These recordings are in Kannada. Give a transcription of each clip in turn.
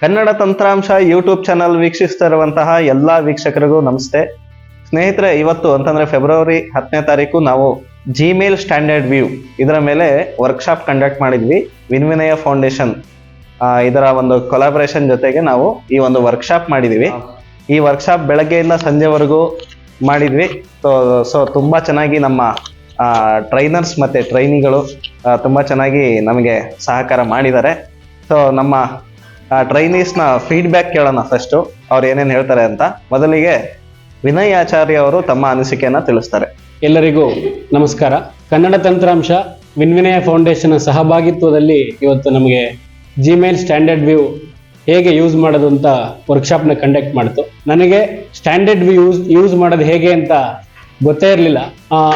ಕನ್ನಡ ತಂತ್ರಾಂಶ ಯೂಟ್ಯೂಬ್ ಚಾನಲ್ ವೀಕ್ಷಿಸ್ತಿರುವಂತಹ ಎಲ್ಲ ವೀಕ್ಷಕರಿಗೂ ನಮಸ್ತೆ. ಸ್ನೇಹಿತರೆ, ಇವತ್ತು ಅಂತಂದ್ರೆ ಫೆಬ್ರವರಿ ಹತ್ತನೇ ತಾರೀಕು ನಾವು ಜಿಮೇಲ್ ಸ್ಟ್ಯಾಂಡರ್ಡ್ ವ್ಯೂ ಇದರ ಮೇಲೆ ವರ್ಕ್ಶಾಪ್ ಕಂಡಕ್ಟ್ ಮಾಡಿದ್ವಿ, ವಿನ್ವಿನಯ ಫೌಂಡೇಶನ್ ಇದರ ಒಂದು ಕೊಲಾಬರೇಷನ್ ಜೊತೆಗೆ ನಾವು ಈ ಒಂದು ವರ್ಕ್ಶಾಪ್ ಮಾಡಿದ್ವಿ. ಈ ವರ್ಕ್ಶಾಪ್ ಬೆಳಗ್ಗೆಯಿಂದ ಸಂಜೆವರೆಗೂ ಮಾಡಿದ್ವಿ. ಸೊ ಸೊ ತುಂಬ ಚೆನ್ನಾಗಿ ನಮ್ಮ ಟ್ರೈನರ್ಸ್ ಮತ್ತು ಟ್ರೈನಿಗಳು ತುಂಬ ಚೆನ್ನಾಗಿ ನಮಗೆ ಸಹಕಾರ ಮಾಡಿದ್ದಾರೆ. ಸೊ ನಮ್ಮ ಟ್ರೈನೀಸ್ನ ಫೀಡ್ಬ್ಯಾಕ್ ಕೇಳೋಣ ಫಸ್ಟು ಅವ್ರು ಏನೇನು ಹೇಳ್ತಾರೆ ಅಂತ. ಮೊದಲಿಗೆ ವಿನಯ್ ಆಚಾರ್ಯ ಅವರು ತಮ್ಮ ಅನಿಸಿಕೆಯನ್ನು ತಿಳಿಸ್ತಾರೆ. ಎಲ್ಲರಿಗೂ ನಮಸ್ಕಾರ. ಕನ್ನಡ ತಂತ್ರಾಂಶ ವಿನ್ವಿನಯ ಫೌಂಡೇಶನ್ ಸಹಭಾಗಿತ್ವದಲ್ಲಿ ಇವತ್ತು ನಮಗೆ ಜಿಮೇಲ್ ಸ್ಟ್ಯಾಂಡರ್ಡ್ ವ್ಯೂ ಹೇಗೆ ಯೂಸ್ ಮಾಡೋದು ಅಂತ ವರ್ಕ್ಶಾಪ್ನ ಕಂಡಕ್ಟ್ ಮಾಡ್ತು. ನನಗೆ ಸ್ಟ್ಯಾಂಡರ್ಡ್ ವ್ಯೂ ಯೂಸ್ ಯೂಸ್ ಮಾಡೋದು ಹೇಗೆ ಅಂತ ಗೊತ್ತೇ ಇರಲಿಲ್ಲ.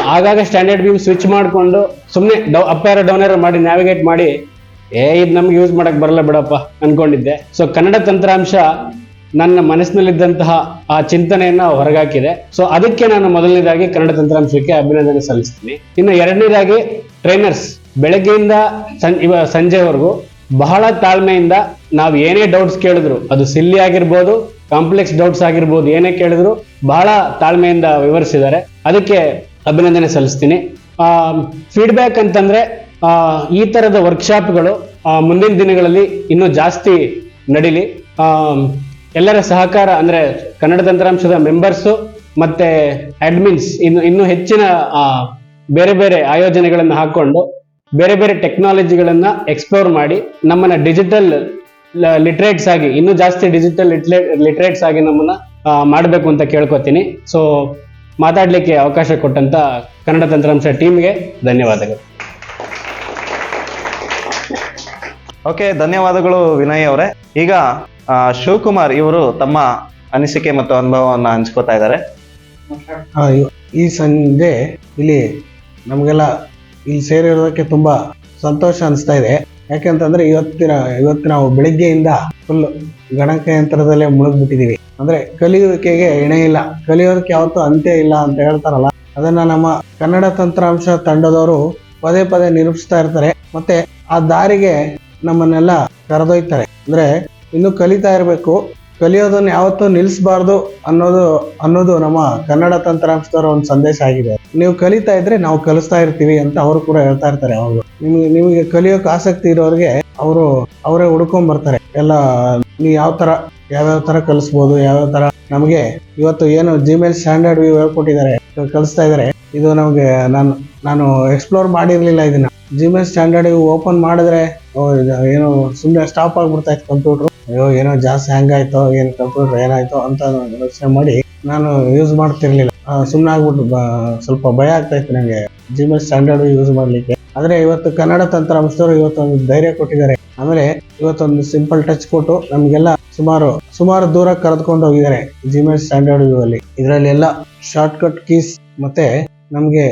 ಆಗಾಗ ಸ್ಟ್ಯಾಂಡರ್ಡ್ ವ್ಯೂ ಸ್ವಿಚ್ ಮಾಡಿಕೊಂಡು ಸುಮ್ಮನೆ ಡೌ ಡೌನ್ ಡೌನರ್ ಮಾಡಿ ನ್ಯಾವಿಗೇಟ್ ಮಾಡಿ ಏ, ಇದು ನಮ್ಗೆ ಯೂಸ್ ಮಾಡಕ್ ಬರಲ್ಲ ಬಿಡಪ್ಪ ಅನ್ಕೊಂಡಿದ್ದೆ. ಸೊ ಕನ್ನಡ ತಂತ್ರಾಂಶ ನನ್ನ ಮನಸ್ಸಿನಲ್ಲಿದ್ದಂತಹ ಆ ಚಿಂತನೆಯನ್ನ ಹೊರಗಾಕಿದೆ. ಸೊ ಅದಕ್ಕೆ ನಾನು ಮೊದಲನೇದಾಗಿ ಕನ್ನಡ ತಂತ್ರಾಂಶಕ್ಕೆ ಅಭಿನಂದನೆ ಸಲ್ಲಿಸ್ತೀನಿ. ಇನ್ನು ಎರಡನೇದಾಗಿ ಟ್ರೈನರ್ಸ್ ಬೆಳಗ್ಗೆಯಿಂದ ಇವ ಸಂಜೆವರೆಗೂ ಬಹಳ ತಾಳ್ಮೆಯಿಂದ ನಾವು ಏನೇ ಡೌಟ್ಸ್ ಕೇಳಿದ್ರು, ಅದು ಸಿಲ್ಲಿ ಆಗಿರ್ಬೋದು ಕಾಂಪ್ಲೆಕ್ಸ್ ಡೌಟ್ಸ್ ಆಗಿರ್ಬೋದು, ಏನೇ ಕೇಳಿದ್ರು ಬಹಳ ತಾಳ್ಮೆಯಿಂದ ವಿವರಿಸಿದ್ದಾರೆ. ಅದಕ್ಕೆ ಅಭಿನಂದನೆ ಸಲ್ಲಿಸ್ತೀನಿ. ಫೀಡ್ಬ್ಯಾಕ್ ಅಂತಂದ್ರೆ ಈ ತರದ ವರ್ಕ್ಶಾಪ್ಗಳು ಮುಂದಿನ ದಿನಗಳಲ್ಲಿ ಇನ್ನೂ ಜಾಸ್ತಿ ನಡೀಲಿ. ಎಲ್ಲರ ಸಹಕಾರ ಅಂದ್ರೆ ಕನ್ನಡ ತಂತ್ರಾಂಶದ ಮೆಂಬರ್ಸು ಮತ್ತೆ ಅಡ್ಮಿನ್ಸ್ ಇನ್ನು, ಇನ್ನೂ ಹೆಚ್ಚಿನ ಬೇರೆ ಬೇರೆ ಆಯೋಜನೆಗಳನ್ನು ಹಾಕೊಂಡು ಬೇರೆ ಬೇರೆ ಟೆಕ್ನಾಲಜಿಗಳನ್ನ ಎಕ್ಸ್ಪ್ಲೋರ್ ಮಾಡಿ ನಮ್ಮನ್ನ ಡಿಜಿಟಲ್ ಲಿಟ್ರೇಟ್ಸ್ ಆಗಿ, ಇನ್ನೂ ಜಾಸ್ತಿ ಡಿಜಿಟಲ್ ಲಿಟ್ರೇಟ್ಸ್ ಆಗಿ ನಮ್ಮನ್ನ ಮಾಡಬೇಕು ಅಂತ ಕೇಳ್ಕೊತೀನಿ. ಸೊ ಮಾತಾಡಲಿಕ್ಕೆ ಅವಕಾಶ ಕೊಟ್ಟಂತ ಕನ್ನಡ ತಂತ್ರಾಂಶ ಟೀಮ್ಗೆ ಧನ್ಯವಾದಗಳು. ಓಕೆ, ಧನ್ಯವಾದಗಳು ವಿನಯ್ ಅವರೇ. ಈಗ ಶಿವಕುಮಾರ್ ಇವರು ತಮ್ಮ ಅನಿಸಿಕೆ ಮತ್ತು ಅನುಭವವನ್ನು ಹಂಚ್ಕೋತಾ ಇದ್ದಾರೆ. ಈ ಸಂಜೆ ಇಲ್ಲಿ ನಮಗೆಲ್ಲ ಇಲ್ಲಿ ಸೇರಿರೋದಕ್ಕೆ ತುಂಬಾ ಸಂತೋಷ ಅನಿಸ್ತಾ ಇದೆ. ಯಾಕೆಂತಂದ್ರೆ ಇವತ್ತಿನ, ಇವತ್ತು ನಾವು ಬೆಳಿಗ್ಗೆಯಿಂದ ಫುಲ್ ಗಣಕಯಂತ್ರದಲ್ಲೇ ಮುಳುಗ್ಬಿಟ್ಟಿದೀವಿ. ಅಂದ್ರೆ ಕಲಿಯುವಿಕೆಗೆ ಎಣೆ ಇಲ್ಲ. ಕಲಿಯೋದಕ್ಕೆ ಯಾವತ್ತೂ ಅಂತ್ಯ ಇಲ್ಲ ಅಂತ ಹೇಳ್ತಾರಲ್ಲ, ಅದನ್ನ ನಮ್ಮ ಕನ್ನಡ ತಂತ್ರಾಂಶ ತಂಡದವರು ಪದೇ ಪದೇ ನಿರೂಪಿಸ್ತಾ ಇರ್ತಾರೆ. ಮತ್ತೆ ಆ ದಾರಿಗೆ ನಮ್ಮನ್ನೆಲ್ಲ ಕರೆದೊಯ್ತಾರೆ. ಅಂದ್ರೆ ಇನ್ನು ಕಲಿತಾ ಇರಬೇಕು. ಕಲಿಯೋದನ್ನ ಯಾವತ್ತೂ ನಿಲ್ಲಿಸಬಾರ್ದು ಅನ್ನೋದು ಅನ್ನೋದು ನಮ್ಮ ಕನ್ನಡ ತಂತ್ರಾಂಶದವರ ಒಂದು ಸಂದೇಶ ಆಗಿದೆ. ನೀವು ಕಲಿತಾ ಇದ್ರೆ ನಾವು ಕಲಿಸ್ತಾ ಇರ್ತೀವಿ ಅಂತ ಅವರು ಕೂಡ ಹೇಳ್ತಾ ಇರ್ತಾರೆ ಅವರು ನಿಮಗೆ ನಿಮಗೆ ಕಲಿಯೋಕೆ ಆಸಕ್ತಿ ಇರೋರಿಗೆ ಅವರು ಅವರೇ ಹುಡ್ಕೊಂಡ್ ಬರ್ತಾರೆ. ಎಲ್ಲ ನೀವು ಯಾವ ತರ, ಯಾವ್ಯಾವ ತರ ಕಲಿಸ್ಬೋದು, ಯಾವ್ಯಾವ ತರ ನಮಗೆ ಇವತ್ತು ಏನು ಜಿಮೇಲ್ ಸ್ಟ್ಯಾಂಡರ್ಡ್ ವ್ಯೂ ಹೇಳ್ಕೊಟ್ಟಿದ್ದಾರೆ. ಕಲಿಸ್ತಾ ಇದ್ದಾರೆ. ಇದು ನಮಗೆ, ನಾನು ನಾನು ಎಕ್ಸ್ಪ್ಲೋರ್ ಮಾಡಿರ್ಲಿಲ್ಲ ಇದನ್ನ. ಜಿಮೇಲ್ ಸ್ಟ್ಯಾಂಡರ್ಡ್ ಓಪನ್ ಮಾಡಿದ್ರೆ ಏನೋ ಸುಮ್ಮನೆ ಸ್ಟಾಪ್ ಆಗ್ಬಿಡ್ತಾ ಇತ್ತು ಕಂಪ್ಯೂಟರ್ ಅಯ್ಯೋ, ಏನೋ ಜಾಸ್ತಿ ಹ್ಯಾಂಗ್ ಆಯ್ತೋ, ಏನು ಕಂಪ್ಯೂಟರ್ ಏನಾಯ್ತೋ ಅಂತ ಯೋಚನೆ ಮಾಡಿ, ನಾನು ಯೂಸ್ ಮಾಡ್ತಿರ್ಲಿಲ್ಲ. ಸುಮ್ಮನೆ ಆಗ್ಬಿಟ್ಟು ಸ್ವಲ್ಪ ಭಯ ಆಗ್ತಾ ಇತ್ತು ನನಗೆ ಜಿಮೇಲ್ ಸ್ಟ್ಯಾಂಡರ್ಡ್ ಯೂಸ್ ಮಾಡ್ಲಿಕ್ಕೆ. ಆದ್ರೆ ಇವತ್ತು ಕನ್ನಡ ತಂತ್ರಾಂಶದವರು ಇವತ್ತೊಂದು ಧೈರ್ಯ ಕೊಟ್ಟಿದ್ದಾರೆ. ಆಮೇಲೆ ಇವತ್ತೊಂದು ಸಿಂಪಲ್ ಟಚ್ ಕೊಟ್ಟು ನಮಗೆಲ್ಲ ಸುಮಾರು ಸುಮಾರು ದೂರ ಕರೆದುಕೊಂಡು ಹೋಗಿದ್ದಾರೆ ಜಿಮೇಲ್ ಸ್ಟ್ಯಾಂಡರ್ಡ್ ವ್ಯೂ ಅಲ್ಲಿ. ಇದರಲ್ಲಿ ಎಲ್ಲ ಶಾರ್ಟ್ ಕಟ್ ಕೀಸ್ ಮತ್ತೆ ನಮಗೆ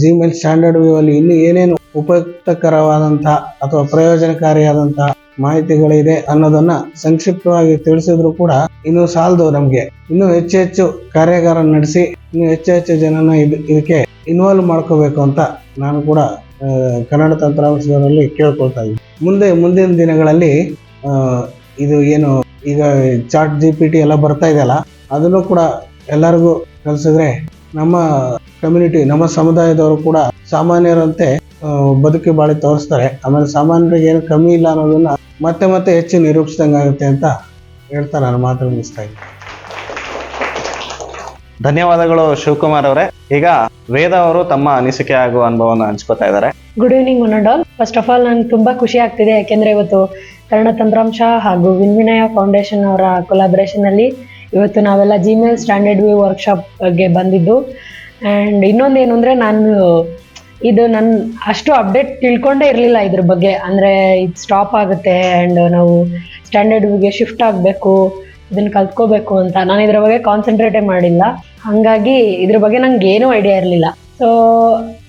ಜಿಮೇಲ್ ಸ್ಟ್ಯಾಂಡರ್ಡ್ ವ್ಯೂ ಅಲ್ಲಿ ಇನ್ನು ಏನೇನು ಉಪಯುಕ್ತಕರವಾದಂತಹ ಅಥವಾ ಪ್ರಯೋಜನಕಾರಿಯಾದಂತಹ ಮಾಹಿತಿಗಳಿದೆ ಅನ್ನೋದನ್ನ ಸಂಕ್ಷಿಪ್ತವಾಗಿ ತಿಳಿಸಿದ್ರು ಕೂಡ ಇನ್ನು ಸಾಲದು ನಮ್ಗೆ. ಇನ್ನು ಹೆಚ್ಚು ಹೆಚ್ಚು ಕಾರ್ಯಾಗಾರ ನಡೆಸಿ, ಇನ್ನು ಹೆಚ್ಚು ಹೆಚ್ಚು ಜನನ ಇದ್, ಇದಕ್ಕೆ ಇನ್ವಾಲ್ವ್ ಮಾಡ್ಕೋಬೇಕು ಅಂತ ನಾನು ಕೂಡ ಕನ್ನಡ ತಂತ್ರಾಂಶದಲ್ಲಿ ಕೇಳ್ಕೊಳ್ತಾ ಇದ್ದೀನಿ. ಮುಂದೆ, ಮುಂದಿನ ದಿನಗಳಲ್ಲಿ ಇದು ಏನು, ಈಗ ಚಾಟ್ ಜಿ ಪಿ ಟಿ ಎಲ್ಲ ಬರ್ತಾ ಇದೆಯಲ್ಲ ಅದನ್ನು ಕೂಡ ಎಲ್ಲರಿಗೂ ಕಲಿಸಿದ್ರೆ ನಮ್ಮ ಕಮ್ಯುನಿಟಿ ನಮ್ಮ ಸಮುದಾಯದವರು ಕೂಡ ಸಾಮಾನ್ಯರಂತೆ ಬದುಕಿ ಬಾಳಿ ತೋರಿಸ್ತಾರೆ. ಆಮೇಲೆ ಸಾಮಾನ್ಯರಿಗೆ ಏನು ಕಮ್ಮಿ ಇಲ್ಲ ಅನ್ನೋದನ್ನ ಮತ್ತೆ ಮತ್ತೆ ಹೆಚ್ಚು ನಿರೂಪಿಸಿದಂಗಾಗುತ್ತೆ ಅಂತ ಹೇಳ್ತಾ ನಾನು ಮಾತ್ರ ಮುಗಿಸ್ತಾ ಇದ್ದೀನಿ. ಧನ್ಯವಾದಗಳು ಶಿವಕುಮಾರ್ ಅವರೇ. ಈಗ ವೇದ ಅವರು ತಮ್ಮ ಅನಿಸಿಕೆ ಹಾಗೂ ಅನುಭವವನ್ನು ಹಂಚ್ಕೋತಾ ಇದ್ದಾರೆ. Good evening one and all first of all ನಂಗೆ ತುಂಬಾ ಖುಷಿ ಆಗ್ತಿದೆ. ಯಾಕೆಂದ್ರೆ ಇವತ್ತು ಕನ್ನಡ ತಂತ್ರಾಂಶ ಹಾಗೂ ವಿನ್ವಿನಯ ಫೌಂಡೇಶನ್ ಅವರ ಕೊಲಾಬ್ರೇಷನ್ ಅಲ್ಲಿ ಇವತ್ತು ನಾವೆಲ್ಲ ಜಿಮೇಲ್ ಸ್ಟ್ಯಾಂಡರ್ಡ್ ವ್ಯೂ ವರ್ಕ್ಶಾಪ್ಗೆ ಬಂದಿದ್ದು. ಆ್ಯಂಡ್ ಇನ್ನೊಂದು ಏನು ಅಂದರೆ ನಾನು, ಇದು ನನ್ನ ಅಷ್ಟು ಅಪ್ಡೇಟ್ ತಿಳ್ಕೊಂಡೇ ಇರಲಿಲ್ಲ ಇದ್ರ ಬಗ್ಗೆ. ಅಂದರೆ ಇದು ಸ್ಟಾಪ್ ಆಗುತ್ತೆ ಆ್ಯಂಡ್ ನಾವು ಸ್ಟ್ಯಾಂಡರ್ಡ್ ವ್ಯೂಗೆ ಶಿಫ್ಟ್ ಆಗಬೇಕು ಇದನ್ನು ಕಲ್ತ್ಕೋಬೇಕು ಅಂತ. ನಾನು ಇದ್ರ ಬಗ್ಗೆ ಕಾನ್ಸಂಟ್ರೇಟೇ ಮಾಡಿಲ್ಲ. ಹಾಗಾಗಿ ಇದ್ರ ಬಗ್ಗೆ ನಂಗೆ ಏನೂ ಐಡಿಯಾ ಇರಲಿಲ್ಲ. ಸೊ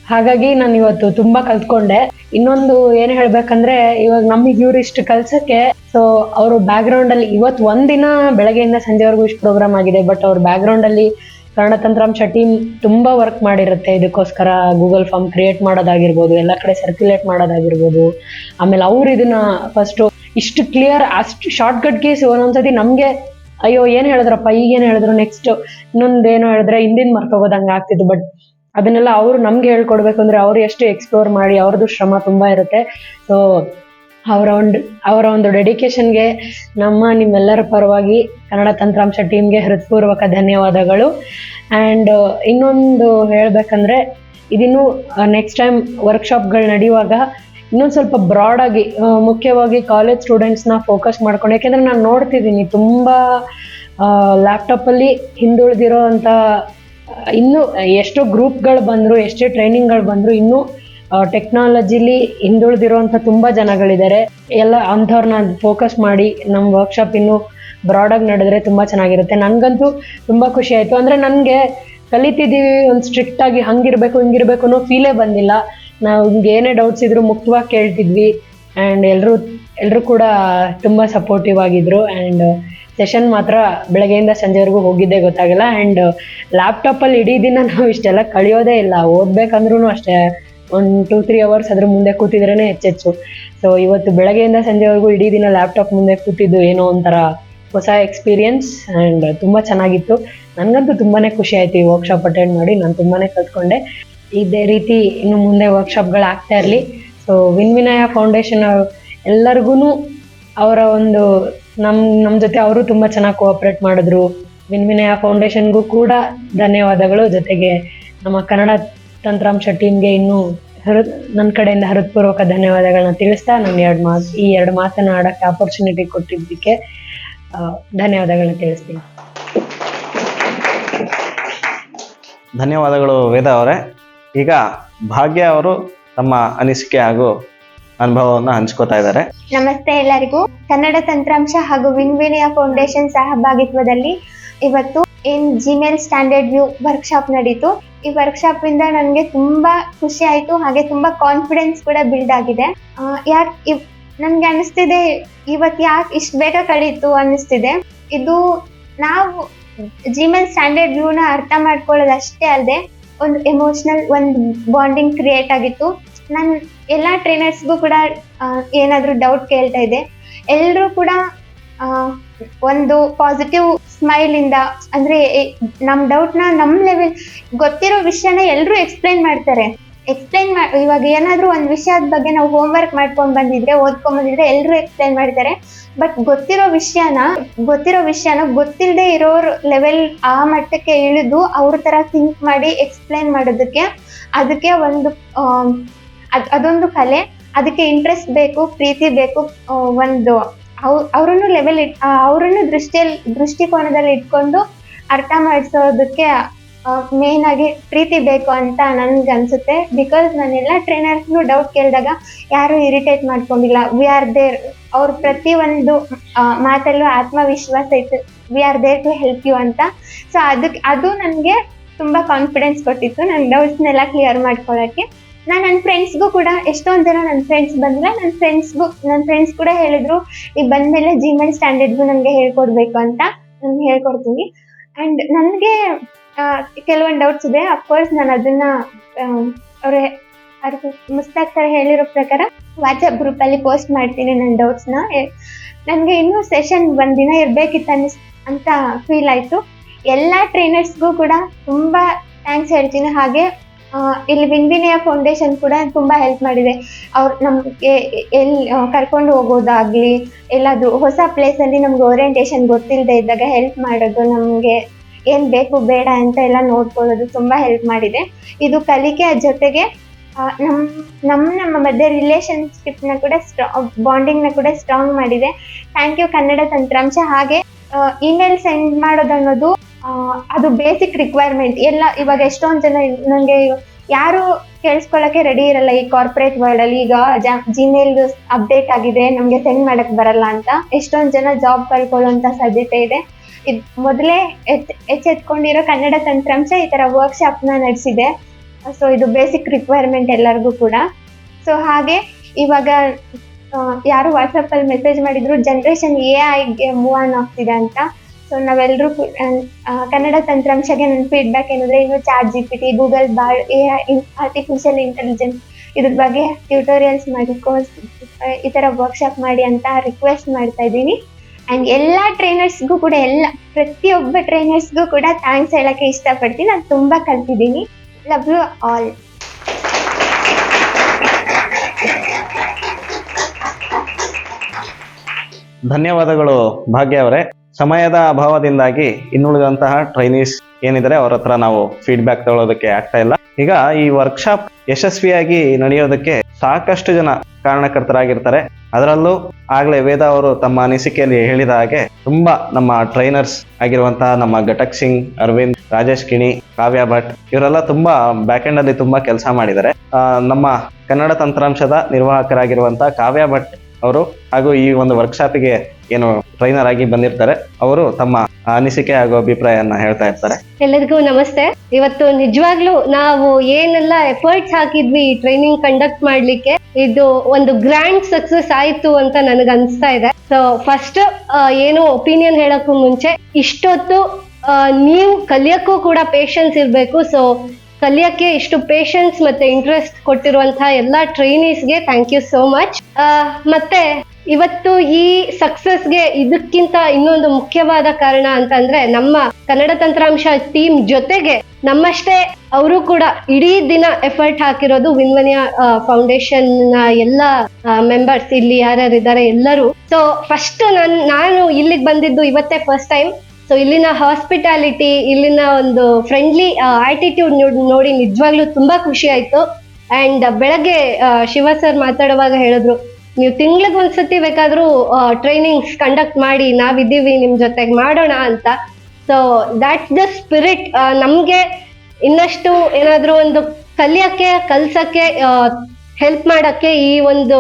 ಹಾಗಾಗಿ ನಾನು ಇವತ್ತು ತುಂಬಾ ಕಲ್ತ್ಕೊಂಡೆ. ಇನ್ನೊಂದು ಏನ್ ಹೇಳ್ಬೇಕಂದ್ರೆ, ಇವಾಗ ನಮಗೆ ಇವ್ರು ಇಷ್ಟು ಕಲ್ಸಕ್ಕೆ ಸೊ ಅವರು ಬ್ಯಾಕ್ಗ್ರೌಂಡ್ ಅಲ್ಲಿ ಇವತ್ತು ಒಂದಿನ ಬೆಳಗ್ಗೆಯಿಂದ ಸಂಜೆವರೆಗೂ ಇಷ್ಟು ಪ್ರೋಗ್ರಾಮ್ ಆಗಿದೆ ಬಟ್ ಅವ್ರ ಬ್ಯಾಕ್ಗ್ರೌಂಡ್ ಅಲ್ಲಿ ಕನ್ನಡ ತಂತ್ರಾಂಶ ಟೀಮ್ ತುಂಬಾ ವರ್ಕ್ ಮಾಡಿರುತ್ತೆ. ಇದಕ್ಕೋಸ್ಕರ ಗೂಗಲ್ ಫಾರ್ಮ್ ಕ್ರಿಯೇಟ್ ಮಾಡೋದಾಗಿರ್ಬೋದು, ಎಲ್ಲ ಕಡೆ ಸರ್ಕ್ಯುಲೇಟ್ ಮಾಡೋದಾಗಿರ್ಬೋದು. ಆಮೇಲೆ ಅವ್ರು ಇದನ್ನ ಫಸ್ಟು ಇಷ್ಟು ಕ್ಲಿಯರ್ ಅಷ್ಟು ಶಾರ್ಟ್ ಕಟ್ ಕೇಸ್ ಒಂದೊಂದ್ಸತಿ ನಮಗೆ, ಅಯ್ಯೋ, ಏನು ಹೇಳಿದ್ರಪ್ಪ, ಈಗೇನು ಹೇಳಿದ್ರು ನೆಕ್ಸ್ಟ್ ಇನ್ನೊಂದೇನೋ ಹೇಳಿದ್ರೆ ಹಿಂದಿನ ಮರ್ತೋಗೋದಂಗೆ ಆಗ್ತಿತ್ತು ಬಟ್ ಅದನ್ನೆಲ್ಲ ಅವರು ನಮ್ಗೆ ಹೇಳ್ಕೊಡ್ಬೇಕು ಅಂದ್ರೆ ಅವ್ರು ಎಷ್ಟು ಎಕ್ಸ್ಪ್ಲೋರ್ ಮಾಡಿ ಅವ್ರದ್ದು ಶ್ರಮ ತುಂಬಾ ಇರುತ್ತೆ. ಸೊ ಅವರ ಒಂದು ಅವರ ಒಂದು ಡೆಡಿಕೇಶನ್ಗೆ ನಮ್ಮ ನಿಮ್ಮೆಲ್ಲರ ಪರವಾಗಿ ಕನ್ನಡ ತಂತ್ರಾಂಶ ಟೀಮ್ಗೆ ಹೃತ್ಪೂರ್ವಕ ಧನ್ಯವಾದಗಳು. ಆ್ಯಂಡ್ ಇನ್ನೊಂದು ಹೇಳಬೇಕಂದ್ರೆ ಇದಿನ್ನು ನೆಕ್ಸ್ಟ್ ಟೈಮ್ ವರ್ಕ್ಶಾಪ್ಗಳು ನಡೆಯುವಾಗ ಇನ್ನೊಂದು ಸ್ವಲ್ಪ ಬ್ರಾಡ್ ಆಗಿ ಮುಖ್ಯವಾಗಿ ಕಾಲೇಜ್ ಸ್ಟೂಡೆಂಟ್ಸ್ನ ಫೋಕಸ್ ಮಾಡ್ಕೊಂಡು, ಯಾಕೆಂದರೆ ನಾನು ನೋಡ್ತಿದ್ದೀನಿ ತುಂಬ ಲ್ಯಾಪ್ಟಾಪಲ್ಲಿ ಹಿಂದುಳಿದಿರೋ ಅಂಥ ಇನ್ನೂ ಎಷ್ಟೋ ಗ್ರೂಪ್ಗಳು ಬಂದರು, ಎಷ್ಟೇ ಟ್ರೈನಿಂಗ್ಗಳು ಬಂದರು, ಇನ್ನೂ ಟೆಕ್ನಾಲಜಿಲಿ ಹಿಂದುಳಿದಿರುವಂಥ ತುಂಬ ಜನಗಳಿದ್ದಾರೆ. ಎಲ್ಲ ಅಂಥವ್ರನ್ನ ಫೋಕಸ್ ಮಾಡಿ ನಮ್ಮ ವರ್ಕ್ಶಾಪ್ ಇನ್ನೂ ಬ್ರಾಡಾಗಿ ನಡೆದ್ರೆ ತುಂಬ ಚೆನ್ನಾಗಿರುತ್ತೆ. ನನಗಂತೂ ತುಂಬ ಖುಷಿ ಆಯಿತು. ಅಂದರೆ ನನಗೆ ಕಲಿತಿದ್ದೀವಿ ಒಂದು ಸ್ಟ್ರಿಕ್ಟಾಗಿ ಹಂಗಿರಬೇಕು, ಹಿಂಗಿರಬೇಕು ಅನ್ನೋ ಫೀಲೇ ಬಂದಿಲ್ಲ. ನಾವು ಹಿಂಗೆ ಏನೇ ಡೌಟ್ಸ್ ಇದ್ರು ಮುಕ್ತವಾಗಿ ಕೇಳ್ತಿದ್ವಿ. ಆ್ಯಂಡ್ ಎಲ್ಲರೂ ಎಲ್ಲರೂ ಕೂಡ ತುಂಬ ಸಪೋರ್ಟಿವ್ ಆಗಿದ್ರು. ಆ್ಯಂಡ್ ಸೆಷನ್ ಮಾತ್ರ ಬೆಳಗ್ಗೆಯಿಂದ ಸಂಜೆವರೆಗೂ ಹೋಗಿದ್ದೆ ಗೊತ್ತಾಗಿಲ್ಲ. ಆ್ಯಂಡ್ ಲ್ಯಾಪ್ಟಾಪಲ್ಲಿ ಇಡೀ ದಿನ ನಾವು ಇಷ್ಟೆಲ್ಲ ಕಳಿಯೋದೇ ಇಲ್ಲ. ಓದ್ಬೇಕಂದ್ರೂ ಅಷ್ಟೇ. ಒಂದು ಟೂ ತ್ರೀ ಅವರ್ಸ್ ಅದ್ರ ಮುಂದೆ ಕೂತಿದ್ರೇ ಹೆಚ್ಚೆಚ್ಚು ಸೊ ಇವತ್ತು ಬೆಳಗ್ಗೆಯಿಂದ ಸಂಜೆವರೆಗೂ ಇಡೀ ದಿನ ಲ್ಯಾಪ್ಟಾಪ್ ಮುಂದೆ ಕೂತಿದ್ದು ಏನೋ ಒಂಥರ ಹೊಸ ಎಕ್ಸ್ಪೀರಿಯನ್ಸ್ ಆ್ಯಂಡ್ ತುಂಬ ಚೆನ್ನಾಗಿತ್ತು. ನನಗಂತೂ ತುಂಬಾ ಖುಷಿ ಆಯಿತು ಈ ವರ್ಕ್ಶಾಪ್ ಅಟೆಂಡ್ ಮಾಡಿ. ನಾನು ತುಂಬಾ ಕಲ್ತ್ಕೊಂಡೆ. ಇದೇ ರೀತಿ ಇನ್ನು ಮುಂದೆ ವರ್ಕ್ಶಾಪ್ಗಳು ಆಗ್ತಾ ಇರಲಿ. ಸೊ ವಿನ್ವಿನಯ ಫೌಂಡೇಶನ್ ಎಲ್ಲರಿಗೂ ಅವರ ಒಂದು ನಮ್ಮ ನಮ್ಮ ಜೊತೆ ಅವರು ತುಂಬ ಚೆನ್ನಾಗಿ ಕೋಆಪ್ರೇಟ್ ಮಾಡಿದ್ರು. ವಿನ್ವಿನಯ ಫೌಂಡೇಶನ್ಗೂ ಕೂಡ ಧನ್ಯವಾದಗಳು. ಜೊತೆಗೆ ನಮ್ಮ ಕನ್ನಡ ತಂತ್ರಾಂಶ ಟೀಮ್ಗೆ ಇನ್ನೂ ಹೃ ನನ್ನ ಕಡೆಯಿಂದ ಹೃತ್ಪೂರ್ವಕ ಧನ್ಯವಾದಗಳನ್ನ ತಿಳಿಸ್ತಾ ನಾನು ಎರಡು ಮಾತು ಈ ಎರಡು ಮಾತನ್ನು ಆಡೋಕ್ಕೆ ಆಪರ್ಚುನಿಟಿ ಕೊಟ್ಟಿದ್ದಕ್ಕೆ ಧನ್ಯವಾದಗಳನ್ನ ತಿಳಿಸ್ತೀನಿ. ಧನ್ಯವಾದಗಳು ವೇದ ಅವರೇ. ಈಗ ಭಾಗ್ಯ ಅವರು ತಮ್ಮ ಅನಿಸಿಕೆ ಹಾಗೂ ಅನುಭವವನ್ನು ಹಂಚ್ಕೋತಾ ಇದ್ದಾರೆ. ನಮಸ್ತೆ ಎಲ್ಲರಿಗೂ. ಕನ್ನಡ ತಂತ್ರಾಂಶ ಹಾಗೂ ವಿನ್ವಿನಿಯ ಫೌಂಡೇಶನ್ ಸಹಭಾಗಿತ್ವದಲ್ಲಿ ಇವತ್ತು ಏನ್ ಜಿಮೇಲ್ ಸ್ಟ್ಯಾಂಡರ್ಡ್ ವ್ಯೂ ವರ್ಕ್ಶಾಪ್ ನಡೀತು. ಈ ವರ್ಕ್ಶಾಪ್ ಇಂದ ನನಗೆ ತುಂಬಾ ಖುಷಿ ಆಯ್ತು, ಹಾಗೆ ತುಂಬಾ ಕಾನ್ಫಿಡೆನ್ಸ್ ಕೂಡ ಬಿಲ್ಡ್ ಆಗಿದೆ. ಯಾಕೆ ನನ್ಗೆ ಅನಿಸ್ತಿದೆ ಇವತ್ತು ಯಾಕೆ ಇಷ್ಟು ಬೇಗ ಕಳೀತು ಅನ್ನಿಸ್ತಿದೆ ಇದು ನಾವು ಜಿಮೇಲ್ ಸ್ಟ್ಯಾಂಡರ್ಡ್ ವ್ಯೂನ ಅರ್ಥ ಮಾಡ್ಕೊಳ್ಳೋದು ಅಷ್ಟೇ ಅಲ್ಲದೆ ಒಂದು ಎಮೋಷನಲ್ ಒಂದು ಬಾಂಡಿಂಗ್ ಕ್ರಿಯೇಟ್ ಆಗಿತ್ತು. ನಾನು ಎಲ್ಲ ಟ್ರೈನರ್ಸ್ಗೂ ಕೂಡ ಏನಾದರೂ ಡೌಟ್ ಕೇಳ್ತಾ ಇದೆ. ಎಲ್ಲರೂ ಕೂಡ ಒಂದು ಪಾಸಿಟಿವ್ ಸ್ಮೈಲ್ ಇಂದ, ಅಂದ್ರೆ ನಮ್ ಡೌಟ್ನ ನಮ್ ಲೆವೆಲ್ ಗೊತ್ತಿರೋ ವಿಷಯನ ಎಲ್ಲರೂ ಎಕ್ಸ್ಪ್ಲೈನ್ ಮಾಡ್ತಾರೆ. ಎಕ್ಸ್ಪ್ಲೈನ್ ಇವಾಗ ಏನಾದ್ರೂ ಒಂದ್ ವಿಷಯದ ಬಗ್ಗೆ ನಾವು ಹೋಮ್ ವರ್ಕ್ ಮಾಡ್ಕೊಂಡ್ ಬಂದಿದ್ರೆ, ಓದ್ಕೊಂಡ್ ಬಂದಿದ್ರೆ ಎಲ್ಲರೂ ಎಕ್ಸ್ಪ್ಲೈನ್ ಮಾಡ್ತಾರೆ. ಬಟ್ ಗೊತ್ತಿರೋ ವಿಷಯನ ಗೊತ್ತಿರೋ ವಿಷಯನ ಗೊತ್ತಿಲ್ಲದೆ ಇರೋರ್ ಲೆವೆಲ್ ಆ ಮಟ್ಟಕ್ಕೆ ಇಳಿದು ಅವ್ರ ತರ ಥಿಂಕ್ ಮಾಡಿ ಎಕ್ಸ್ಪ್ಲೈನ್ ಮಾಡೋದಕ್ಕೆ, ಅದಕ್ಕೆ ಒಂದು ಅದ್, ಅದೊಂದು ಕಲೆ. ಅದಕ್ಕೆ ಇಂಟ್ರೆಸ್ಟ್ ಬೇಕು, ಪ್ರೀತಿ ಬೇಕು ಒಂದು. ಅವ್, ಅವ್ರನ್ನು ಲೆವೆಲ್ ಇಟ್ ಅವರನ್ನು ದೃಷ್ಟಿಯಲ್ಲಿ ದೃಷ್ಟಿಕೋನದಲ್ಲಿ ಇಟ್ಕೊಂಡು ಅರ್ಥ ಮಾಡಿಸೋದಕ್ಕೆ ಮೇನ್ ಆಗಿ ಪ್ರೀತಿ ಬೇಕು ಅಂತ ನನ್ಗೆ ಅನ್ಸುತ್ತೆ ಬಿಕಾಸ್ ನಾನೆಲ್ಲ ಟ್ರೈನರ್ಸ್ ಟ್ರೈನರ್ಸ್ನು ಡೌಟ್ ಕೇಳಿದಾಗ ಯಾರು ಇರಿಟೇಟ್ ಮಾಡ್ಕೊಂಡಿಲ್ಲ. ವಿ ಆರ್ ದೇರ್ ಅವ್ರ ಪ್ರತಿ ಒಂದು ಮಾತಲ್ಲೂ ಆತ್ಮವಿಶ್ವಾಸ ಇತ್ತು we are there to help you ಅಂತ. ಸೊ ಅದಕ್ಕೆ ಅದು ನನಗೆ ತುಂಬಾ ಕಾನ್ಫಿಡೆನ್ಸ್ ಕೊಟ್ಟಿತ್ತು. ನನ್ನ ಡೌಟ್ಸ್ನೆಲ್ಲ ಕ್ಲಿಯರ್ ಮಾಡ್ಕೊಳ್ಳೋಕ್ಕೆ ನಾನು ನನ್ನ ಫ್ರೆಂಡ್ಸ್ಗೂ ಕೂಡ ಎಷ್ಟೊಂದು ಜನ ನನ್ನ ಫ್ರೆಂಡ್ಸ್ ಬಂದ್ರೆ ನನ್ನ ಫ್ರೆಂಡ್ಸ್ಗೂ ನನ್ನ ಫ್ರೆಂಡ್ಸ್ ಕೂಡ ಹೇಳಿದ್ರು ಈಗ ಬಂದ್ಮೇಲೆ ಜಿಮೇಲ್ ಸ್ಟ್ಯಾಂಡರ್ಡ್ಗೂ ನನಗೆ ಹೇಳ್ಕೊಡ್ಬೇಕು ಅಂತ ನಾನು ಹೇಳ್ಕೊಡ್ತೀನಿ. ಆ್ಯಂಡ್ ನನಗೆ ಕೆಲವೊಂದು ಡೌಟ್ಸ್ ಇದೆ. ಅಫ್ಕೋರ್ಸ್ ನಾನು ಅದನ್ನ ಅವ್ರ ಅದಕ್ಕೆ ಮುಸ್ತಾಕ್ ಸರ್ ಹೇಳಿರೋ ಪ್ರಕಾರ ವಾಟ್ಸಪ್ ಗ್ರೂಪಲ್ಲಿ ಪೋಸ್ಟ್ ಮಾಡ್ತೀನಿ ನನ್ನ ಡೌಟ್ಸ್ನ ನನಗೆ ಇನ್ನೂ ಸೆಷನ್ ಒಂದಿನ ಇರಬೇಕಿತ್ತು ಅನ್ನಿಸ್, ಅಂತ ಫೀಲ್ ಆಯಿತು. ಎಲ್ಲ ಟ್ರೈನರ್ಸ್ಗೂ ಕೂಡ ತುಂಬ ಥ್ಯಾಂಕ್ಸ್ ಹೇಳ್ತೀನಿ. ಹಾಗೆ ಇಲ್ಲಿ ವಿನ್ವಿನಿಯ ಫೌಂಡೇಶನ್ ಕೂಡ ತುಂಬಾ ಹೆಲ್ಪ್ ಮಾಡಿದೆ. ಅವ್ರು ನಮಗೆ ಎಲ್ಲಿ ಕರ್ಕೊಂಡು ಹೋಗೋದಾಗ್ಲಿ, ಎಲ್ಲಾದ್ರೂ ಹೊಸ ಪ್ಲೇಸಲ್ಲಿ ನಮ್ಗೆ ಓರಿಯೆಂಟೇಶನ್ ಗೊತ್ತಿಲ್ಲದೆ ಇದ್ದಾಗ ಹೆಲ್ಪ್ ಮಾಡೋದು, ನಮಗೆ ಏನು ಬೇಕು ಬೇಡ ಅಂತ ಎಲ್ಲ ನೋಡ್ಕೊಳ್ಳೋದು ತುಂಬಾ ಹೆಲ್ಪ್ ಮಾಡಿದೆ. ಇದು ಕಲಿಕೆಯ ಜೊತೆಗೆ ನಮ್ ನಮ್ಮ ನಮ್ಮ ಮಧ್ಯೆ ನ ಕೂಡ ಸ್ಟ್ರಾ ನ ಕೂಡ ಸ್ಟ್ರಾಂಗ್ ಮಾಡಿದೆ. ಥ್ಯಾಂಕ್ ಯು ಕನ್ನಡ ತಂತ್ರಾಂಶ. ಹಾಗೆ ಇಮೇಲ್ ಸೆಂಡ್ ಮಾಡೋದನ್ನೋದು ಅದು ಬೇಸಿಕ್ ರಿಕ್ವೈರ್ಮೆಂಟ್ ಎಲ್ಲ ಇವಾಗ ಎಷ್ಟೊಂದು ಜನ ನನಗೆ ಯಾರು ಕೇಳಿಸ್ಕೊಳ್ಳೋಕೆ ರೆಡಿ ಇರಲ್ಲ ಈ ಕಾರ್ಪೊರೇಟ್ ವರ್ಲ್ಡ್ ಅಲ್ಲಿ. ಈಗ ಜಿಮೇಲ್ ಅಪ್ಡೇಟ್ ಆಗಿದೆ, ನಮಗೆ ಸೆಂಡ್ ಮಾಡಕ್ ಬರಲ್ಲ ಅಂತ. ಎಷ್ಟೊಂದು ಜನ ಜಾಬ್ ಕಳ್ಕೊಳ್ಳುವಂತ ಸಾಧ್ಯತೆ ಇದೆ. ಇದು, ಮೊದಲೇ ಎಚ್ ಎಚ್ಚೆತ್ಕೊಂಡಿರೋ ಕನ್ನಡ ತಂತ್ರಾಂಶ ಈ ತರ ವರ್ಕ್ಶಾಪ್ನ ನಡೆಸಿದೆ. ಸೊ ಇದು ಬೇಸಿಕ್ ರಿಕ್ವೈರ್ಮೆಂಟ್ ಎಲ್ಲರಿಗೂ ಕೂಡ. ಸೊ ಹಾಗೆ ಇವಾಗ ಯಾರು ವಾಟ್ಸಪ್ ಅಲ್ಲಿ ಮೆಸೇಜ್ ಮಾಡಿದ್ರು ಜನರೇಷನ್ ಎ ಐಗೆ ಮೂವ್ ಆನ್ ಆಗ್ತಿದೆ ಅಂತ. ಸೊ ನಾವೆಲ್ಲರೂ ಕನ್ನಡ ತಂತ್ರಾಂಶಗೆ ನನ್ನ ಫೀಡ್ಬ್ಯಾಕ್ ಏನಂದ್ರೆ ಇನ್ನು chat G P T Google Bard, A artificial intelligence ಇದ್ರ ಬಗ್ಗೆ ಟ್ಯೂಟೋರಿಯಲ್ಸ್ ಮಾಡಿ ಕೋರ್ಸ್ ಈ ಥರ ವರ್ಕ್ಶಾಪ್ ಮಾಡಿ ಅಂತ ರಿಕ್ವೆಸ್ಟ್ ಮಾಡ್ತಾ ಇದ್ದೀನಿ. ಆ್ಯಂಡ್ ಎಲ್ಲ ಟ್ರೈನರ್ಸ್ಗೂ ಕೂಡ, ಎಲ್ಲ, ಪ್ರತಿಯೊಬ್ಬ ಟ್ರೈನರ್ಸ್ಗೂ ಕೂಡ ಥ್ಯಾಂಕ್ಸ್ ಹೇಳೋಕ್ಕೆ ಇಷ್ಟಪಡ್ತೀನಿ. ನಾನು ತುಂಬ ಕಲ್ತಿದ್ದೀನಿ. ಲವ್ ಯು ಆಲ್ ಧನ್ಯವಾದಗಳು ಭಾಗ್ಯ ಅವರೇ. ಸಮಯದ ಅಭಾವದಿಂದಾಗಿ ಇನ್ನುಳಿದಂತಹ ಟ್ರೈನೀಸ್ ಏನಿದ್ರೆ ಅವ್ರ ಹತ್ರ ನಾವು ಫೀಡ್ಬ್ಯಾಕ್ ತಗೊಳ್ಳೋದಕ್ಕೆ ಆಗ್ತಾ ಇಲ್ಲ. ಈಗ ಈ ವರ್ಕ್ಶಾಪ್ ಯಶಸ್ವಿಯಾಗಿ ನಡೆಯೋದಕ್ಕೆ ಸಾಕಷ್ಟು ಜನ ಕಾರಣಕರ್ತರಾಗಿರ್ತಾರೆ. ಅದರಲ್ಲೂ ಆಗ್ಲೇ ವೇದ ಅವರು ತಮ್ಮ ಅನಿಸಿಕೆಯಲ್ಲಿ ಹೇಳಿದ ಹಾಗೆ ತುಂಬಾ ನಮ್ಮ ಟ್ರೈನರ್ಸ್ ಆಗಿರುವಂತಹ ನಮ್ಮ ಘಟಕ್ ಸಿಂಗ್, ಅರವಿಂದ್, ರಾಜೇಶ್ ಕಿಣಿ, ಕಾವ್ಯ ಭಟ್ ಇವರೆಲ್ಲ ತುಂಬಾ ಬ್ಯಾಕ್ ಎಂಡ್ ಅಲ್ಲಿ ತುಂಬಾ ಕೆಲಸ ಮಾಡಿದ್ದಾರೆ. ನಮ್ಮ ಕನ್ನಡ ತಂತ್ರಾಂಶದ ನಿರ್ವಾಹಕರಾಗಿರುವಂತಹ ಕಾವ್ಯ ಭಟ್ ಅವರು ಹಾಗೂ ಈ ಒಂದು ವರ್ಕ್ಶಾಪಿಗೆ ಏನು ಟ್ರೈನರ್ ಆಗಿ ಬಂದಿರ್ತಾರೆ, ಅವರು ತಮ್ಮ ಅನಿಸಿಕೆ ಹಾಗೂ ಅಭಿಪ್ರಾಯನ ಹೇಳ್ತಾ ಇರ್ತಾರೆ. ಎಲ್ಲರಿಗೂ ನಮಸ್ತೆ. ಇವತ್ತು ನಿಜವಾಗ್ಲೂ ನಾವು ಏನೆಲ್ಲ ಎಫರ್ಟ್ಸ್ ಹಾಕಿದ್ವಿ ಈ ಟ್ರೈನಿಂಗ್ ಕಂಡಕ್ಟ್ ಮಾಡ್ಲಿಕ್ಕೆ, ಇದು ಒಂದು ಗ್ರ್ಯಾಂಡ್ ಸಕ್ಸಸ್ ಆಯ್ತು ಅಂತ ನನಗೆ ಅನ್ಸ್ತಾ ಇದೆ. ಸೊ ಫಸ್ಟ್ ಏನು ಒಪಿನಿಯನ್ ಹೇಳಕ್ಕೂ ಮುಂಚೆ, ಇಷ್ಟೊತ್ತು ನೀವು ಕಲಿಯಕ್ಕೂ ಕೂಡ ಪೇಷನ್ಸ್ ಇರಬೇಕು. ಸೊ ಕಲಿಯಕ್ಕೆ ಇಷ್ಟು ಪೇಷನ್ಸ್ ಮತ್ತೆ ಇಂಟ್ರೆಸ್ಟ್ ಕೊಟ್ಟಿರುವಂತಹ ಎಲ್ಲಾ ಟ್ರೈನೀಸ್ಗೆ ಥ್ಯಾಂಕ್ ಯು ಸೋ ಮಚ್ ಮತ್ತೆ ಇವತ್ತು ಈ ಸಕ್ಸಸ್ಗೆ ಇದಕ್ಕಿಂತ ಇನ್ನೊಂದು ಮುಖ್ಯವಾದ ಕಾರಣ ಅಂತಂದ್ರೆ ನಮ್ಮ ಕನ್ನಡ ತಂತ್ರಾಂಶ ಟೀಮ್ ಜೊತೆಗೆ ನಮ್ಮಷ್ಟೇ ಅವರು ಕೂಡ ಇಡೀ ದಿನ ಎಫರ್ಟ್ ಹಾಕಿರೋದು ವಿನ್ವನಿಯ ಫೌಂಡೇಶನ್ನ ಎಲ್ಲ ಮೆಂಬರ್ಸ್ ಇಲ್ಲಿ ಯಾರ್ಯಾರಿದ್ದಾರೆ ಎಲ್ಲರೂ. ಸೊ ಫಸ್ಟ್ ನಾನು ನಾನು ಇಲ್ಲಿಗೆ ಬಂದಿದ್ದು ಇವತ್ತೇ ಫಸ್ಟ್ ಟೈಮ್ ಸೊ ಇಲ್ಲಿನ ಹಾಸ್ಪಿಟಾಲಿಟಿ ಇಲ್ಲಿನ ಒಂದು ಫ್ರೆಂಡ್ಲಿ ಆಟಿಟ್ಯೂಡ್ ನೋಡಿ ನಿಜವಾಗ್ಲೂ ತುಂಬಾ ಖುಷಿ ಆಯ್ತು. ಅಂಡ್ ಬೆಳಗ್ಗೆ ಶಿವ ಸರ್ ಮಾತಾಡುವಾಗ ಹೇಳಿದ್ರು ನೀವು ತಿಂಗ್ಳಿಗೆ ಒಂದ್ಸತಿ ಬೇಕಾದ್ರೂ ಟ್ರೈನಿಂಗ್ಸ್ ಕಂಡಕ್ಟ್ ಮಾಡಿ, ನಾವಿದ್ದೀವಿ ನಿಮ್ ಜೊತೆಗೆ ಮಾಡೋಣ ಅಂತ. ಸೊ ದಟ್ಸ್ ದ ಸ್ಪಿರಿಟ್ ನಮ್ಗೆ ಇನ್ನಷ್ಟು ಏನಾದ್ರೂ ಒಂದು ಕಲಿಯಕ್ಕೆ, ಕಲ್ಸಕ್ಕೆ ಹೆಲ್ಪ್ ಮಾಡಕ್ಕೆ ಈ ಒಂದು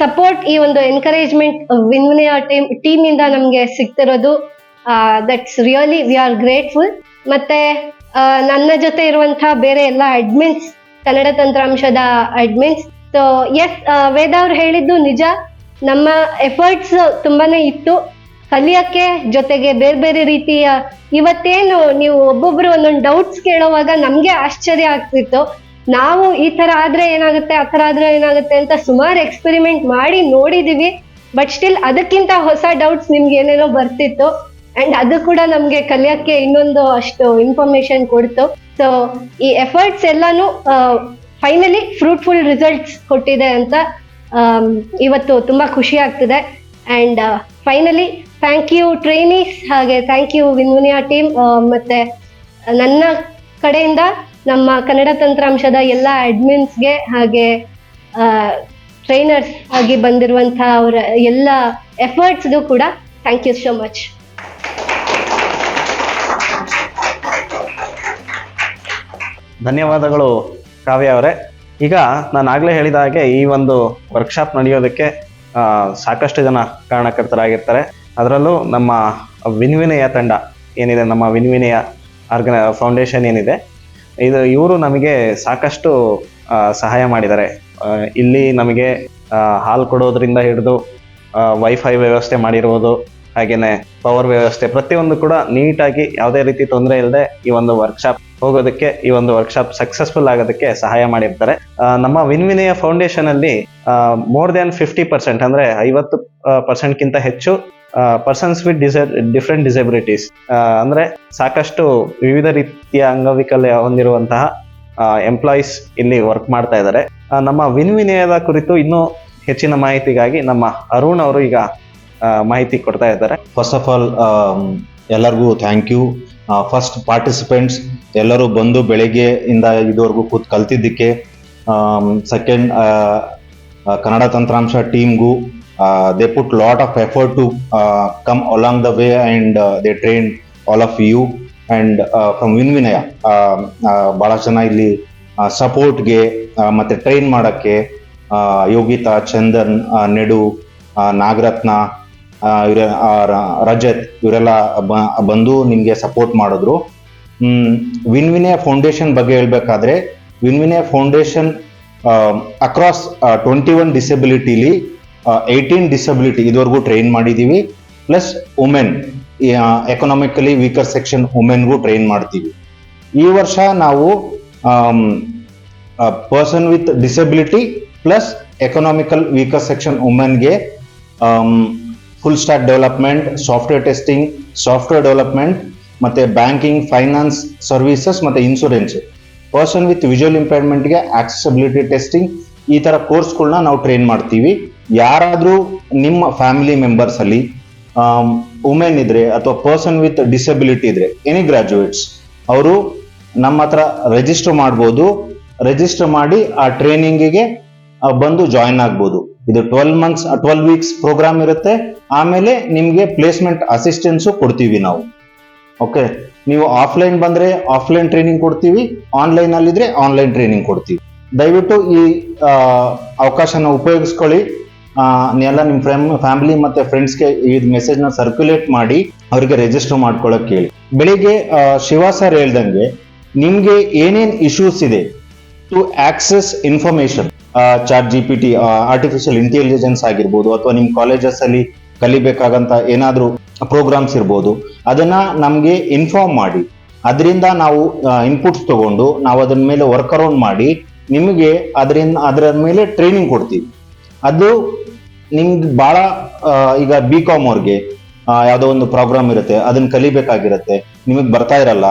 ಸಪೋರ್ಟ್ ಈ ಒಂದು ಎನ್ಕರೇಜ್ಮೆಂಟ್ ವಿನ್ವಿನಿಯ ಟೀಮ್ ಟೀಮ್ ಇಂದ ನಮ್ಗೆ ಸಿಗ್ತಿರೋದು. That's really we are grateful ಮತ್ತೆ ನನ್ನ ಜೊತೆ ಇರುವಂತಹ ಬೇರೆ ಎಲ್ಲ ಅಡ್ಮಿನ್ಸ್ ಕನ್ನಡ ತಂತ್ರಾಂಶದ ಅಡ್ಮಿನ್ಸ್ ಸೊ ಎಸ್ ವೇದ ಅವ್ರು ಹೇಳಿದ್ದು ನಿಜ. ನಮ್ಮ ಎಫರ್ಟ್ಸ್ ತುಂಬಾನೇ ಇತ್ತು. ಕಲಿಯಕ್ಕೆ ಜೊತೆಗೆ ಬೇರೆ ಬೇರೆ ರೀತಿಯ ಇವತ್ತೇನು ನೀವು ಒಬ್ಬೊಬ್ರು ಒಂದೊಂದು ಡೌಟ್ಸ್ ಕೇಳೋವಾಗ ನಮ್ಗೆ ಆಶ್ಚರ್ಯ ಆಗ್ತಿತ್ತು. ನಾವು ಈ ತರ ಆದ್ರೆ ಏನಾಗುತ್ತೆ, ಆ ತರ ಆದ್ರೆ ಏನಾಗುತ್ತೆ ಅಂತ ಸುಮಾರು ಎಕ್ಸ್ಪೆರಿಮೆಂಟ್ ಮಾಡಿ ನೋಡಿದೀವಿ. ಬಟ್ ಸ್ಟಿಲ್ ಅದಕ್ಕಿಂತ ಹೊಸ ಡೌಟ್ಸ್ ನಿಮ್ಗೆ ಏನೇನೋ ಬರ್ತಿತ್ತು. ಅಂಡ್ ಅದು ಕೂಡ ನಮ್ಗೆ ಕಲಿಯಕ್ಕೆ ಇನ್ನೊಂದು ಅಷ್ಟು ಇನ್ಫಾರ್ಮೇಶನ್ ಕೊಡ್ತು. ಸೊ ಈ ಎಫರ್ಟ್ಸ್ ಎಲ್ಲಾನು ಫೈನಲಿ ಫ್ರೂಟ್ಫುಲ್ ರಿಸಲ್ಟ್ಸ್ ಕೊಟ್ಟಿದೆ ಅಂತ ಇವತ್ತು ತುಂಬ ಖುಷಿ ಆಗ್ತಿದೆ. And finally thank you trainees ಹಾಗೆ ಥ್ಯಾಂಕ್ ಯು ವಿನ್ಮುನಿಯಾ ಟೀಮ್ ಮತ್ತು ನನ್ನ ಕಡೆಯಿಂದ ನಮ್ಮ ಕನ್ನಡ ತಂತ್ರಾಂಶದ ಎಲ್ಲ ಅಡ್ಮಿನ್ಸ್ಗೆ ಹಾಗೆ ಟ್ರೈನರ್ಸ್ ಆಗಿ ಬಂದಿರುವಂಥ ಅವರ ಎಲ್ಲ ಎಫರ್ಟ್ಸ್ಗೂ ಕೂಡ ಥ್ಯಾಂಕ್ ಯು ಸೋ ಮಚ್ ಧನ್ಯವಾದಗಳು. ಕಾವ್ಯ ಅವರೇ. ಈಗ ನಾನು ಆಗಲೇ ಹೇಳಿದ ಹಾಗೆ ಈ ಒಂದು ವರ್ಕ್ಶಾಪ್ ನಡೆಯೋದಕ್ಕೆ ಸಾಕಷ್ಟು ಜನ ಕಾರಣಕರ್ತರಾಗಿರ್ತಾರೆ. ಅದರಲ್ಲೂ ನಮ್ಮ ವಿನ್ವಿನಯ ತಂಡ ಏನಿದೆ, ನಮ್ಮ ವಿನ್ವಿನಯ ಆರ್ಗನ ಫೌಂಡೇಶನ್ ಏನಿದೆ, ಇದು ಇವರು ನಮಗೆ ಸಾಕಷ್ಟು ಸಹಾಯ ಮಾಡಿದ್ದಾರೆ. ಇಲ್ಲಿ ನಮಗೆ ಹಾಲು ಕೊಡೋದ್ರಿಂದ ಹಿಡಿದು ವೈಫೈ ವ್ಯವಸ್ಥೆ ಮಾಡಿರುವುದು ಹಾಗೆಯೇ ಪವರ್ ವ್ಯವಸ್ಥೆ, ಪ್ರತಿಯೊಂದು ಕೂಡ ನೀಟಾಗಿ ಯಾವುದೇ ರೀತಿ ತೊಂದರೆ ಇಲ್ಲದೆ ಈ ಒಂದು ವರ್ಕ್ಶಾಪ್ ಹೋಗೋದಕ್ಕೆ ಈ ಒಂದು ವರ್ಕ್ಶಾಪ್ ಸಕ್ಸಸ್ಫುಲ್ ಆಗೋದಕ್ಕೆ ಸಹಾಯ ಮಾಡಿರ್ತಾರೆ. ನಮ್ಮ ವಿನ್ವಿನಯ ಫೌಂಡೇಶನ್ ಅಲ್ಲಿ ಮೋರ್ ದೆನ್ ಫಿಫ್ಟಿ ಪರ್ಸೆಂಟ್ ಅಂದ್ರೆ ಐವತ್ತು ಪರ್ಸೆಂಟ್ಗಿಂತ ಹೆಚ್ಚು persons with dis different disabilities ಅಂದ್ರೆ ಸಾಕಷ್ಟು ವಿವಿಧ ರೀತಿಯ ಅಂಗವಿಕಲ್ಯ ಹೊಂದಿರುವಂತಹ ಎಂಪ್ಲಾಯೀಸ್ ಇಲ್ಲಿ ವರ್ಕ್ ಮಾಡ್ತಾ ಇದ್ದಾರೆ. ನಮ್ಮ ನಮ್ಮ ವಿನ್ವಿನಯದ ಕುರಿತು ಇನ್ನೂ ಹೆಚ್ಚಿನ ಮಾಹಿತಿಗಾಗಿ ನಮ್ಮ ಅರುಣ್ ಅವರು ಈಗ ಮಾಹಿತಿ ಕೊಡ್ತಾ ಇದ್ದಾರೆ. ಫಸ್ಟ್ ಆಫ್ ಆಲ್ ಎಲ್ಲರಿಗೂ ಥ್ಯಾಂಕ್ ಯು ಫಸ್ಟ್ ಪಾರ್ಟಿಸಿಪೆಂಟ್ಸ್ ಎಲ್ಲರೂ ಬಂದು ಬೆಳಿಗ್ಗೆ ಇಂದ ಇದುವರೆಗೂ ಕೂತ್ ಕಲ್ತಿದ್ದಕ್ಕೆ ಸೆಕೆಂಡ್ ಕನ್ನಡ ತಂತ್ರಾಂಶ ಟೀಮ್ಗೂ they put lot of effort to come along the way and they train all of you and from Vin Vinaya ಭಾಳ ಜನ ಇಲ್ಲಿ ಸಪೋರ್ಟ್ಗೆ ಮತ್ತು ಟ್ರೈನ್ ಮಾಡೋಕ್ಕೆ ಯೋಗಿತಾ ಚಂದನ್ ನೆಡು ನಾಗರತ್ನ ರಜತ್ ಇವರೆಲ್ಲ ಬಂದು ನಿಮಗೆ ಸಪೋರ್ಟ್ ಮಾಡಿದ್ರು. ವಿನ್ವಿನಯ ಫೌಂಡೇಶನ್ ಬಗ್ಗೆ ಹೇಳ್ಬೇಕಾದ್ರೆ Vinvinaya foundation across twenty one ಡಿಸಬಿಲಿಟಿಲಿ eighteen disability ಇದುವರೆಗೂ ಟ್ರೈನ್ ಮಾಡಿದ್ದೀವಿ plus women economically weaker section ವುಮೆನ್ಗೂ train ಮಾಡ್ತೀವಿ. ಈ ವರ್ಷ ನಾವು person with disability plus economical weaker section ವುಮೆನ್ಗೆ full stack development software testing software development ಮತ್ತೆ ಬ್ಯಾಂಕಿಂಗ್ ಫೈನಾನ್ಸ್ ಸರ್ವಿಸಸ್ ಮತ್ತೆ ಇನ್ಶೂರೆನ್ಸ್ ಪರ್ಸನ್ ವಿತ್ ವಿಜುವಲ್ ಇಂಪೇರ್ಮೆಂಟ್ಗೆ ಆಕ್ಸೆಸಿಬಿಲಿಟಿ ಟೆಸ್ಟಿಂಗ್ ಈ ತರ ಕೋರ್ಸ್ಗಳನ್ನ ನಾವು ಟ್ರೈನ್ ಮಾಡ್ತೀವಿ. ಯಾರಾದರೂ ನಿಮ್ಮ ಫ್ಯಾಮಿಲಿ ಮೆಂಬರ್ಸ್ ಅಲ್ಲಿ ವುಮೆನ್ ಇದ್ರೆ ಅಥವಾ ಪರ್ಸನ್ ವಿತ್ ಡಿಸಬಿಲಿಟಿ ಇದ್ರೆ ಎನಿ ಗ್ರಾಜುಯೇಟ್ಸ್ ಅವರು ನಮ್ಮ ಹತ್ರ ರಿಜಿಸ್ಟರ್ ಮಾಡ್ಬೋದು. ರಿಜಿಸ್ಟರ್ ಮಾಡಿ ಆ ಟ್ರೈನಿಂಗಿಗೆ ಬಂದು ಜಾಯಿನ್ ಆಗ್ಬೋದು. ಇದು twelve months twelve weeks programme ಇರುತ್ತೆ. ಆಮೇಲೆ ನಿಮಗೆ ಪ್ಲೇಸ್ಮೆಂಟ್ ಅಸಿಸ್ಟೆನ್ಸು ಕೊಡ್ತೀವಿ ನಾವು. ಓಕೆ ನೀವು ಆಫ್ಲೈನ್ ಬಂದರೆ ಆಫ್ಲೈನ್ ಟ್ರೈನಿಂಗ್ ಕೊಡ್ತೀವಿ ಆನ್ಲೈನ್ ಅಲ್ಲಿದ್ರೆ ಆನ್ಲೈನ್ ಟ್ರೈನಿಂಗ್ ಕೊಡ್ತೀವಿ. ದಯವಿಟ್ಟು ಈ ಅವಕಾಶನ ಉಪಯೋಗಿಸ್ಕೊಳ್ಳಿ. ಎಲ್ಲ ನಿಮ್ಮ ಫ್ರೆಂಡ್ ಫ್ಯಾಮಿಲಿ ಮತ್ತೆ ಫ್ರೆಂಡ್ಸ್ಗೆ ಈ ಮೆಸೇಜ್ನ ಸರ್ಕ್ಯುಲೇಟ್ ಮಾಡಿ, ಅವರಿಗೆ ರಿಜಿಸ್ಟರ್ ಮಾಡ್ಕೊಳ್ಳೋಕೆ ಹೇಳಿ ಬೆಳಿಗ್ಗೆ ಶಿವ ಸರ್ ಹೇಳ್ದಂಗೆ, ನಿಮಗೆ ಏನೇನು ಇಶ್ಯೂಸ್ ಇದೆ to access information chat G P T artificial intelligence ಆಗಿರ್ಬೋದು, ಅಥವಾ ನಿಮ್ಮ ಕಾಲೇಜಸ್ ಅಲ್ಲಿ ಕಲಿಬೇಕಾಗಂತ ಏನಾದರೂ ಪ್ರೋಗ್ರಾಮ್ಸ್ ಇರ್ಬೋದು, ಅದನ್ನ ನಮಗೆ ಇನ್ಫಾರ್ಮ್ ಮಾಡಿ. ಅದರಿಂದ ನಾವು ಇನ್ಪುಟ್ಸ್ ತಗೊಂಡು ನಾವು ಅದರ ಮೇಲೆ ವರ್ಕ್ ಅರೌಂಡ್ ಮಾಡಿ, ನಿಮಗೆ ಅದರಿಂದ ಅದರ ಮೇಲೆ ಟ್ರೈನಿಂಗ್ ಕೊಡ್ತೀವಿ. ಅದು ನಿಮ್ಗೆ ಬಹಳ ಈಗ ಬಿ ಕಾಮ್ ಅವ್ರಿಗೆ ಯಾವುದೋ ಒಂದು ಪ್ರೋಗ್ರಾಮ್ ಇರುತ್ತೆ ಅದನ್ನ ಕಲಿಬೇಕಾಗಿರುತ್ತೆ, ನಿಮಗೆ ಬರ್ತಾ ಇರಲ್ಲ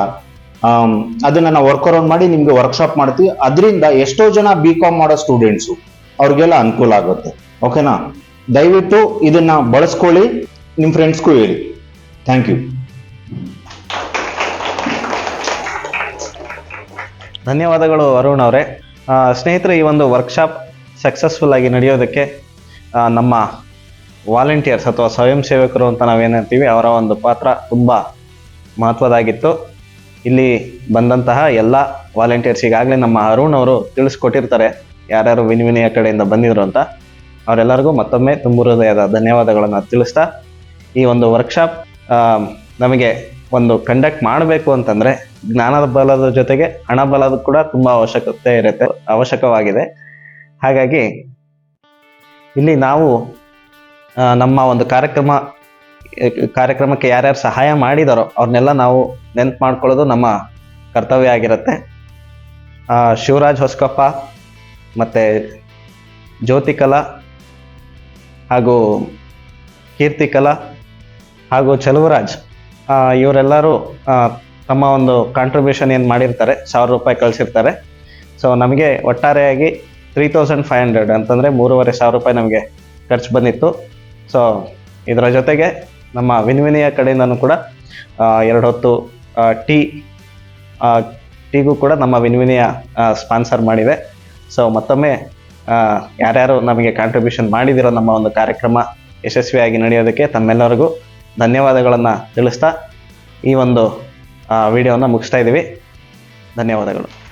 ಅದನ್ನ ನಾವು ವರ್ಕ್ ಅರೌಂಡ್ ಮಾಡಿ ನಿಮ್ಗೆ ವರ್ಕ್ಶಾಪ್ ಮಾಡ್ತೀವಿ. ಅದರಿಂದ ಎಷ್ಟೋ ಜನ ಬಿ ಕಾಮ್ ಮಾಡೋ ಸ್ಟೂಡೆಂಟ್ಸು ಅವ್ರಿಗೆಲ್ಲ ಅನುಕೂಲ ಆಗುತ್ತೆ. ಓಕೆನಾ ದಯವಿಟ್ಟು ಇದನ್ನ ಬಳಸ್ಕೊಳ್ಳಿ. ನಿಮ್ಮ ಫ್ರೆಂಡ್ಸ್ಗೂ ಹೇಳಿ. ಥ್ಯಾಂಕ್ ಯು ಧನ್ಯವಾದಗಳು ಅರುಣ್ ಅವರೇ. ಸ್ನೇಹಿತರೆ, ಈ ಒಂದು ವರ್ಕ್ಶಾಪ್ ಸಕ್ಸಸ್ಫುಲ್ ಆಗಿ ನಡೆಯೋದಕ್ಕೆ ನಮ್ಮ ವಾಲಂಟಿಯರ್ಸ್ ಅಥವಾ ಸ್ವಯಂ ಸೇವಕರು ಅಂತ ನಾವೇನಂತೀವಿ ಅವರ ಒಂದು ಪಾತ್ರ ತುಂಬ ಮಹತ್ವದಾಗಿತ್ತು. ಇಲ್ಲಿ ಬಂದಂತಹ ಎಲ್ಲ ವಾಲಂಟಿಯರ್ಸ್ ಈಗಾಗಲೇ ನಮ್ಮ ಅರುಣ್ ಅವರು ತಿಳಿಸ್ಕೊಟ್ಟಿರ್ತಾರೆ. ಯಾರ್ಯಾರು ವಿನಿವಿನಿಯ ಕಡೆಯಿಂದ ಬಂದಿದ್ರು ಅಂತ. ಅವರೆಲ್ಲರಿಗೂ ಮತ್ತೊಮ್ಮೆ ತುಂಬ ಹೃದಯದ ಧನ್ಯವಾದಗಳನ್ನು ತಿಳಿಸ್ತಾ, ಈ ಒಂದು ವರ್ಕ್ಶಾಪ್ ನಮಗೆ ಒಂದು ಕಂಡಕ್ಟ್ ಮಾಡಬೇಕು ಅಂತಂದರೆ ಜ್ಞಾನದ ಬಲದ ಜೊತೆಗೆ ಹಣ ಬಲದ ಕೂಡ ತುಂಬ ಅವಶ್ಯಕತೆ ಇರುತ್ತೆ, ಅವಶ್ಯಕವಾಗಿದೆ. ಹಾಗಾಗಿ ಇಲ್ಲಿ ನಾವು ನಮ್ಮ ಒಂದು ಕಾರ್ಯಕ್ರಮ, ಕಾರ್ಯಕ್ರಮಕ್ಕೆ ಯಾರ್ಯಾರು ಸಹಾಯ ಮಾಡಿದಾರೋ ಅವ್ರನ್ನೆಲ್ಲ ನಾವು ನೆನ್ಪು ಮಾಡ್ಕೊಳ್ಳೋದು ನಮ್ಮ ಕರ್ತವ್ಯ ಆಗಿರುತ್ತೆ. ಶಿವರಾಜ್ ಹೊಸ್ಕಪ್ಪ ಮತ್ತು ಜ್ಯೋತಿಕಲಾ ಹಾಗೂ ಕೀರ್ತಿಕಲಾ ಹಾಗೂ ಚಲುವರಾಜ್ ಇವರೆಲ್ಲರೂ ತಮ್ಮ ಒಂದು ಕಾಂಟ್ರಿಬ್ಯೂಷನ್ ಏನು ಮಾಡಿರ್ತಾರೆ, ಸಾವಿರ ರೂಪಾಯಿ ಕಳಿಸಿರ್ತಾರೆ. ಸೊ ನಮಗೆ ಒಟ್ಟಾರೆಯಾಗಿ ತ್ರೀ ತೌಸಂಡ್ ಫೈವ್ ಹಂಡ್ರೆಡ್ ಅಂತಂದರೆ ಮೂರುವರೆ ಸಾವಿರ ರೂಪಾಯಿ ನಮಗೆ ಖರ್ಚು ಬಂದಿತ್ತು. ಸೊ ಇದರ ಜೊತೆಗೆ ನಮ್ಮ ವಿನ್ವಿನಿಯ ಕಡೆಯಿಂದನೂ ಕೂಡ ಎರಡು ಹೊತ್ತು ಟೀ ಟೀಗೂ ಕೂಡ ನಮ್ಮ ವಿನ್ವಿನಿಯ ಸ್ಪಾನ್ಸರ್ ಮಾಡಿದೆ ಸೊ ಮತ್ತೊಮ್ಮೆ ಯಾರ್ಯಾರು ನಮಗೆ ಕಾಂಟ್ರಿಬ್ಯೂಷನ್ ಮಾಡಿದಿರೋ ನಮ್ಮ ಒಂದು ಕಾರ್ಯಕ್ರಮ ಯಶಸ್ವಿಯಾಗಿ ನಡೆಯೋದಕ್ಕೆ ತಮ್ಮೆಲ್ಲರಿಗೂ ಧನ್ಯವಾದಗಳನ್ನು ತಿಳಿಸ್ತಾ ಈ ಒಂದು ವಿಡಿಯೋನ ಮುಗಿಸ್ತಾ ಇದ್ದೀವಿ. ಧನ್ಯವಾದಗಳು.